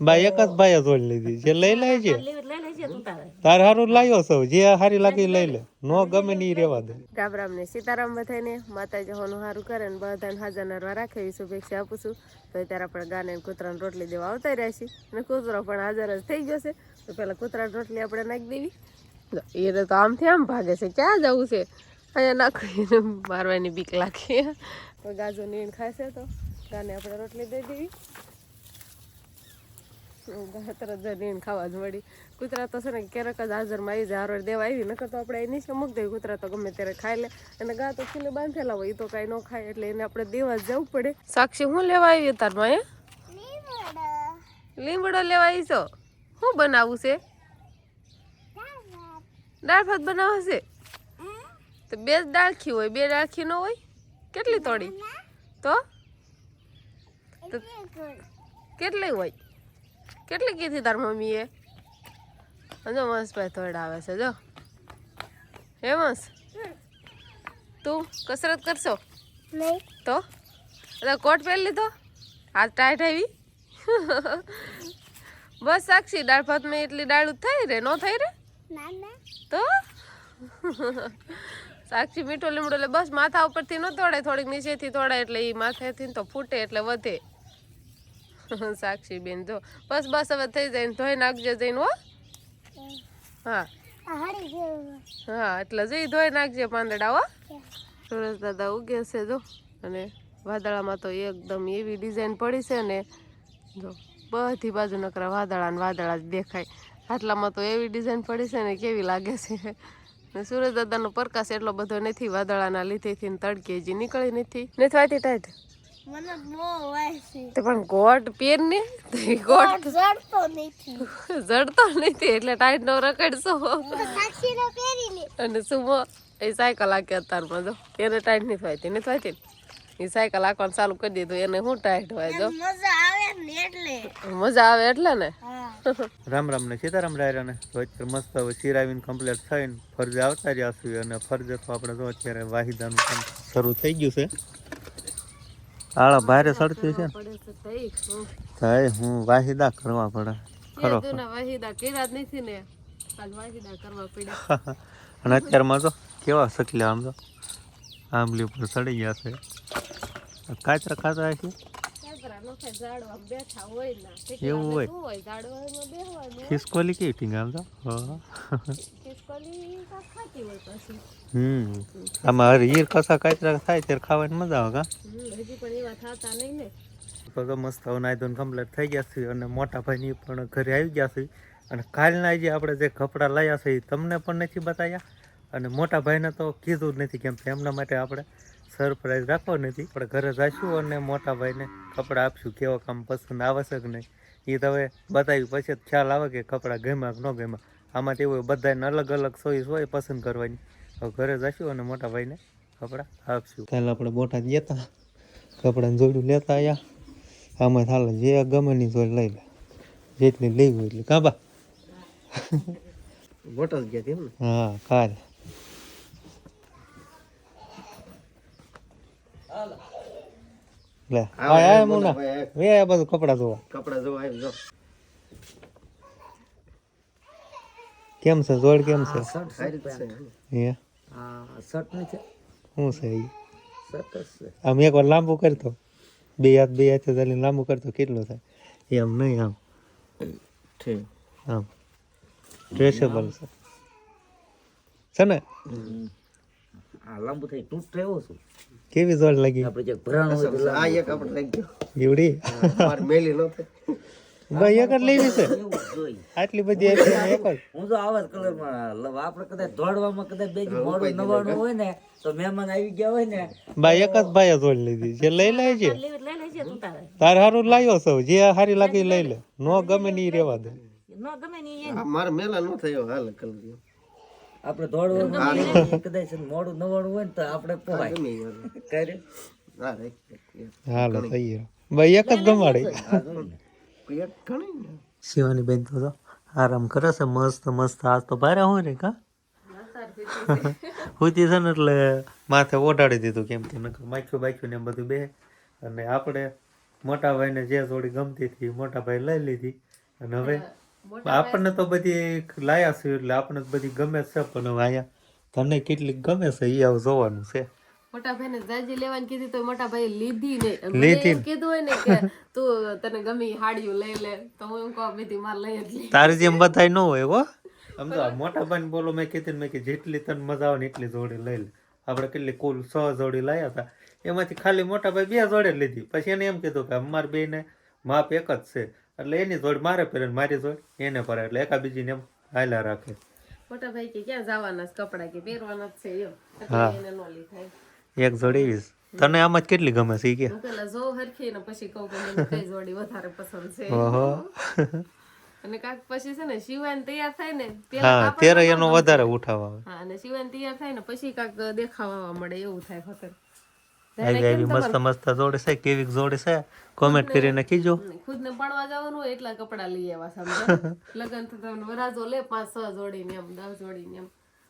બા એક જ ભાઈ જ ઓળી લીધી. જે લઈ લે છે. તારે હારું લાયો સૌ જે હારી લાગી લઈ લે. નો ગમે ની રેવા દે. રામ ને સીતારામ બધાને માતાજી હોનું સારું કરે ને બધાને હાજર નરવા રાખે શુભેચ્છા આપું છું. તો અત્યારે આપણે ગાને કૂતરાને રોટલી દેવા આવતા રહ્યા છીએ. અને કૂતરો પણ હાજર જ થઈ ગયો છે તો પહેલાં કૂતરાની રોટલી આપણે નાખી દેવી. એ તો આમથી આમ ભાગે છે. ક્યાં જવું છે? અહીંયા નાખીને મારવાની બીક લાગે. ગાજો નીણ ખાશે તો ગાને આપણે રોટલી દઈ દેવી. તરત જ નીણ ખાવા જ મળી કૂતરા તો છે ને ક્યારેક જ હાજરમાં આવી જાય હારો દેવા આવી નકર તો આપણે એ નીચે મૂકી દઈએ. કૂતરા તો ગમે ત્યારે ખાઈ લે. અને ગા તો ખીલે બાંધેલા હોય એ તો કાંઈ ન ખાય એટલે એને આપણે દેવા જવું પડે. સાક્ષી હું લેવા આવી તારમાં એ લીમડો લેવા આવી છો? શું બનાવવું છે? દાળ ભાત બનાવવા છે? તો બે જ ડાળખી હોય બે ડાળખી ન હોય? કેટલી તોડી? તો? કેટલી હોય? કેટલી કીધી તાર મમ્મીએ? જો મસ્તભાઈ થોડા આવે છે જો. હે વંશ તું કસરત કરશો? તો? એટલે કોટ પહેરી લીધો? હાથ ટાઈટ આવી? બસ સાક્ષી દાળ ભાતમાં એટલી દાળ થઈ રે? નો થઈ રે? તો? સાક્ષી મીઠો લીમડો એટલે બસ માથા ઉપરથી ન તોડે થોડીક નીચેથી તોડે એટલે એ માથેથી તો ફૂટે એટલે વધે. સાક્ષી બેન, જો. બસ બસ, હવે થઈ જાય ને ધોઈ નાખજે જઈને, હો. હા. હા, એટલે જઈ ધોઈ નાખજે પાંદડા, હો. સુરેશ દાદા ઉગે છે, જો. અને વાદળામાં તો એકદમ એવી ડિઝાઇન પડી છે ને, જો. બધી બાજુ નકરા વાદળા ને વાદળા જ દેખાય. આટલામાં તો એવી ડિઝાઇન પડી છે ને, કેવી લાગે છે. ને સુરજ દાદાનો પ્રકાશ એટલો બધો નથી વાદળાના લીધેથી તડકે હજી નીકળી નથી. નથી વાતી ટાઈટ? મને બહુ વાય છે. તે પણ ગોટ પહેર ને? ગોટ જડતો નથી. જડતો નથી એટલે ટાઈટ નો રખડશો. સાક્ષી નો પહેરી અને સુમો એ સાયકલ આકે અત્યારમાં જો. એને ટાઈટ નથી વાયતી નથી વાયતી એ સાયકલ આખવાનું ચાલુ કરી દીધું એને શું ટાઈટ હોય જો. મજા આવે ને એટલે. મજા આવે એટલે ને? હા. રામ રામ ને સીતારામ રાયરા ને તો મસ્ત હવે સિરાવીને કમ્પ્લીટ થઈને ફરજે આવતા રહ્યા છીએ અને ફરજે તો આપણે જો અત્યારે વાહિદાનું કામ શરૂ થઈ ગયું છે. આળા ભારે સડતી છે થાય હું. વાહિદા કરવા પડે. ખરો. વાહિદા કર્યા જ નથી ને. વાહિદા કરવા પડ્યા. અને અત્યારમાં તો કેવા સકલ્યા આમ તો. આંબલી ઉપર ચડી ગયા છે. કાચરા ખાતા છે? એવું હોય. ખિસકોલી કેવી ટીંગ આમ તો? હમ. આમાં હરીર કસા કાચરા થાય ત્યારે ખાવાની મજા આવે કા હજી પણ એવા થતા નહીં ને. તો મસ્ત હવે નાઈ ધોઈને કમ્પ્લીટ થઈ ગયા છે અને મોટા ભાઈની પણ ઘરે આવી ગયા છે. અને કાલના જે આપણે જે કપડાં લાવ્યા છે એ તમને પણ નથી બતાવ્યા અને મોટા ભાઈને તો કીધું જ નથી કેમ કે એમના માટે આપણે સરપ્રાઈઝ રાખવો નથી. આપણે ઘરે જઈશું અને મોટા ભાઈને કપડાં આપશું કેવા કામ પસંદ આવશે કે નહીં એ તમે હવે બતાવ્યું. પછી ખ્યાલ આવે કે કપડાં ગમ્યા કે ન ગમ્યા. આમાં તેવું હોય બધાને અલગ અલગ ચોઈસ હોય પસંદ કરવાની. હવે ઘરે જશું અને મોટા ભાઈને કપડાં આપશું. કાલે આપણે બોટાદ ગયા કપડાને જોડું લેતા આવ્યા આમાં થાલે જે ગમે ની જોડ લઈ લે. જેટલી લેવી હોય એટલી. કાબા બોટલ ગયા તેમ ને? હા કાલે. લે આય આય મુના. વે આ બધું કપડા જોવા કપડા જોવા આવી જો. કેમ છે? જોડ કેમ છે? શર્ટ છે. હે? આ શર્ટ છે. શું છે છે. આમ એક વાર લાંબુ કરતો બે હાથ બે હાથે ચાલીને લાંબુ કરતો કેટલું થાય? એમ નહીં આમ. આમ. ડ્રેસેબલ છે. છે ને? આ લાંબુ થઈ તૂટ રહ્યો છું. કેવી જોડ લાગી? આપણે જે ભરાણ હોય આ એક આપણે લઈ ગયો. એવડી? માર મેલી ન થાય. ભાઈ એક જ લેવી છે? આટલી બધી એક જ? હું તો આવા જ કલરમાં આપણે કદાચ દોડવામાં કદાચ બે મોડું નવાણું હોય ને તો મહેમાન આવી ગયા હોય ને ભાઈ એક જ ભાઈએ જોડ લીધી. જે લઈ લે છે તારે હારું લાવ્યો છો જે હારી લાગે લઈ લે. નો ગમે ની રેવા દે. ન ગમે ને મારે મેલા ન થયો હાલ કલર આપણે દોડવાનું કદાચ મોડું નવાણું હોય ને તો આપણે પોવાય કરે હાલો થઈ ગયો. ભાઈ એક જ ગમાડી. ઘણી ને. શિવાની બેન તો આરામ કરે છે મસ્ત મસ્ત આજ તો ભારે હોય ને કા? હુતી છે ને એટલે માથે ઓઢાડી દીધું કેમ કે નકર માખ્યું બાખ્યું ને એમ બધું બે. અને આપણે મોટા ભાઈને જે જોડી ગમતી હતી મોટા ભાઈ લઈ લીધી. અને હવે આપણને તો બધી લાયા છે એટલે આપણને તો બધી ગમે છે પણ હવે અહીંયા તને કેટલીક ગમે છે એ આવું જોવાનું છે. મોટા ભાઈને જાજી લેવાની કીધી તો મોટા ભાઈ લીધી નહીં. લીધી કીધું હોય ને કે તું તને ગમી હાડીયું લઈ લે. તો હું એમ કહું બીજી માર લઈ જ તારી જેમ બધાય ન હોય હો. આમ તો મોટા ભાઈને બોલો મેં કીધી ને મેં કે જેટલી તને મજા આવે ને એટલી જોડી લઈ લે. આપણે કેટલી કુલ છ જોડી લાયા હતા. એમાંથી ખાલી મોટા ભાઈ બે જોડે જ લીધી. પછી એને એમ કીધું કે અમારે બેને માપ એક જ છે. એટલે એની જોડ મારે પહેરે મારી જોડ એને પહેરે. એટલે એકા બીજીને એમ હાલ્યા રાખે. મોટા ભાઈ કે ક્યાં જવાના કપડા કે પહેરવાના જ છે એમ. એટલે એને નો લીધા એક જોડી તને આમાં જ કેટલી ગમે છે કે? પેલા જો હરખી ને પછી કહું કે મને કઈ જોડી વધારે પસંદ છે. ઓહો. અને કાક પછી છે ને શિવાન તૈયાર થાય ને હા ત્યારે એનો વધારે ઉઠાવ આવે. હા અને શિવાન તૈયાર થાય ને પછી કાક દેખાવા મળે એવું થાય ખતર. આવી આવી મસ્ત મસ્ત જોડે છે કેવી જોડે છે કોમેન્ટ કરીને કીજો. ખુદ ને પડવા જવાનું હોય એટલા કપડા લઈ આવ્યા સમજો લગન થતા વરાજો લે પાંચ છ જોડીને એમ દસ જોડીને એમ.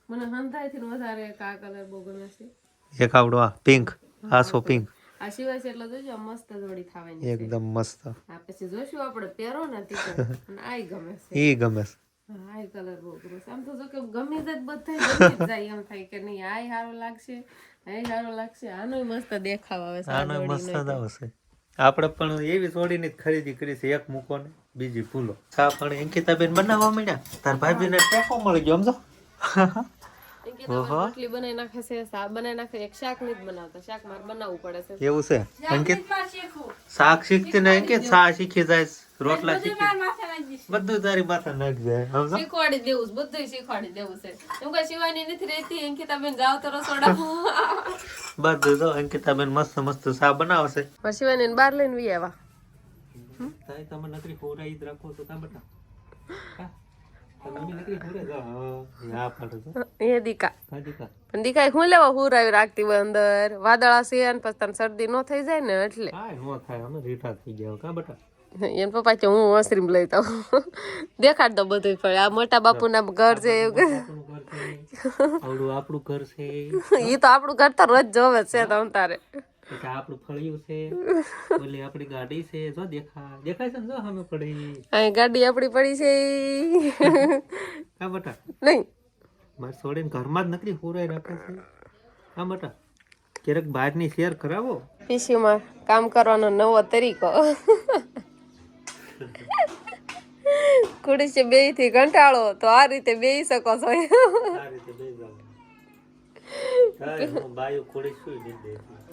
મને હંધાયથી વધારે કા કલર બહુ ગમે છે. એક આવડો આ પિંક આસો પિંક આ સિવાય છે એટલે જોજો મસ્ત જોડી થવાની એકદમ મસ્ત. આ પછી જોશું આપણે પહેરો ને તીકો અને આય ગમે છે. ઈ ગમે છે. આય કલર બહુ ગમે આમ તો જો કે ગમે જ બધા ગમી જ જાય એમ થાય કે નહીં આય સારો લાગશે આય સારો લાગશે. આનોય મસ્ત દેખાવ આવે છે આનો મસ્ત આવશે. આપણે પણ એવી જોડીની ખરીદી કરી છે એક મૂકો ને બીજી ફૂલો ચા પણ અંકિતાબેન બનાવવા મળ્યા તાર ભાભીને ટેકો મળી ગયો સમજો? એમ કે તમે રોટલી બનાવી નાખે છે શાક બનાવી નાખે એક શાક નહીં બનાવતા શાક મારે બનાવવું પડે છે. એવું છે? અંકિત શાક શીખતી ને કે શા શીખી જાય રોટલા શીખી બધું તારી માથે નાખી જાય સમજો શીખવાડી દેવું બધું શીખવાડી દેવું છે. એમ કે શિવાની નથી રહેતી અંકિતાબેન જાવ તો રસોડા બધું તો અંકિતાબેન મસ્ત મસ્ત શા બનાવશે. શિવાની બહાર લઈને વી આવ્યા તમે નકરી ખોરાઈ જ રાખો તો કા બેટા દીકા. હા લેવા હુરાવી રાખતી અંદર? વાદળા છે અને પછી તને શરદી નો થઈ જાય ને એટલે. એન પપ્પા કે હું વસરીમ લઈ તો દેખાડ દો બધું પણ આ મોટા બાપુ ના ઘર છે એવું આપણું ઘર છે એ તો આપણું ઘર તો રોજ જોવે છે તમ તારે. આપણું ફળિયું છે. ઓલી આપણી ગાડી છે. જો દેખા દેખાય છે ને જો સામે પડી. અહીં ગાડી આપણી પડી છે. કા બટા. નહીં. મારે છોડીને ઘરમાં જ નકરી હોરાઈ રાખે છે. હા બટા. ક્યારેક બહારની શેર કરાવો. પીસીમાં કામ કરવાનો નવો તરીકો. ખુરશી બેથી કંટાળો તો આ રીતે બેહી શકો છો. આ રીતે બે જાવ બાયું સુઈ નહીં દેતી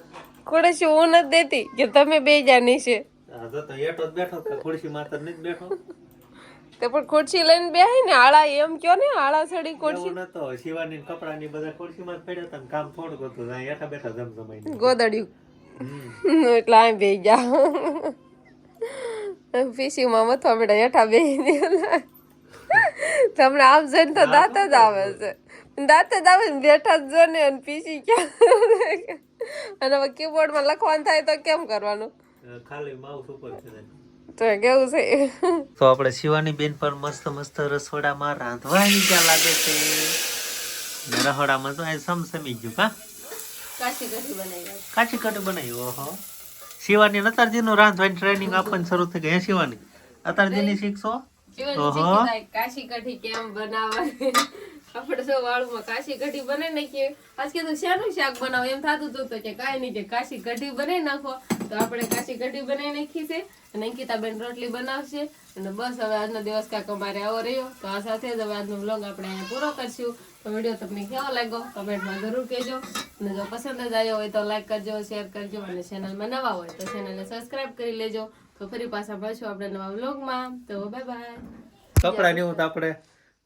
ખુરશી હું નથી દેતી કે તમે બે જાની જો તો પણ ખુરશી લઈને બેહાય ને આળા એમ કયો ને આળા સડી ખુરશી. નતો શિવાની કપડા ની બધા ખુરશી માં પડ્યા હતા કામ થોડું હતું એઠા બેઠા જમજમાઈને. ગોદડ્યું. એટલે આ બે ગયા પીસી માં મથવા બેઠા હેઠા બે તમને આમ જઈને તો દાંત જ આવે છે. દાંત જ આવે ને બેઠા જ જો ને અને પીસી ક્યાં અને હવે કીબોર્ડમાં લખવાનું થાય તો કેમ કરવાનું ખાલી માઉસ ઉપર છે તો કેવું છે તો આપણે શિવાની બેન પર મસ્ત મસ્ત રસોડામાં રાંધવાની ક્યાં લાગે છે? રસોડામાં તો આ સમસમી ગયું કા કાશી કઢી બનાવી. કાચી કઢી બનાવી ઓહો. શિવાની ને અતારજીનું રાંધવાની ટ્રેનિંગ આપવાની શરૂ થઈ ગઈ શિવાની? અતારજીની શીખશો. કાશી કઢી કેમ બનાવવાની? આપણે સૌ વાળુમાં કાશી કઢી બનાવી નાખીએ. આજ તો શેનું શાક બનાવો? એમ થતું હતું તો કે કાંઈ નહીં કે કાશી કઢી બનાવી નાખો. તો આપણે કાશી કઢી બનાવી નાખી છે અને અંકિતાબેન રોટલી બનાવશે. અને બસ હવે આજનો દિવસ કાંક અમારે આવો રહ્યો. તો આ સાથે જ હવે આજનો બ્લોગ આપણે અહીંયા પૂરો કરશું. તો વીડિયો તમને કેવો લાગ્યો કમેન્ટમાં જરૂર કહેજો. અને જો પસંદ જ આવ્યો હોય તો લાઈક કરજો શેર કરજો અને ચેનલમાં નવા હોય તો ચેનલને સબસ્ક્રાઈબ કરી લેજો. તો ફરી પાછા મળશું આપણે નવા વ્લોગમાં. તો બાય બાય કપડા ને એવું તો આપણે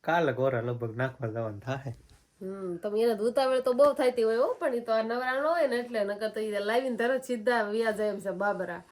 કાલે ગોરા લગભગ નાખવા જવાનું થાય. હમ તમે એને ઉતાવળ તો બહુ થતી હોય હો પણ એ તો આ નવરા ન હોય ને એટલે નકર તો ઈ લાવીને તરત સીધા વ્યાજ એમ છે બાબરા.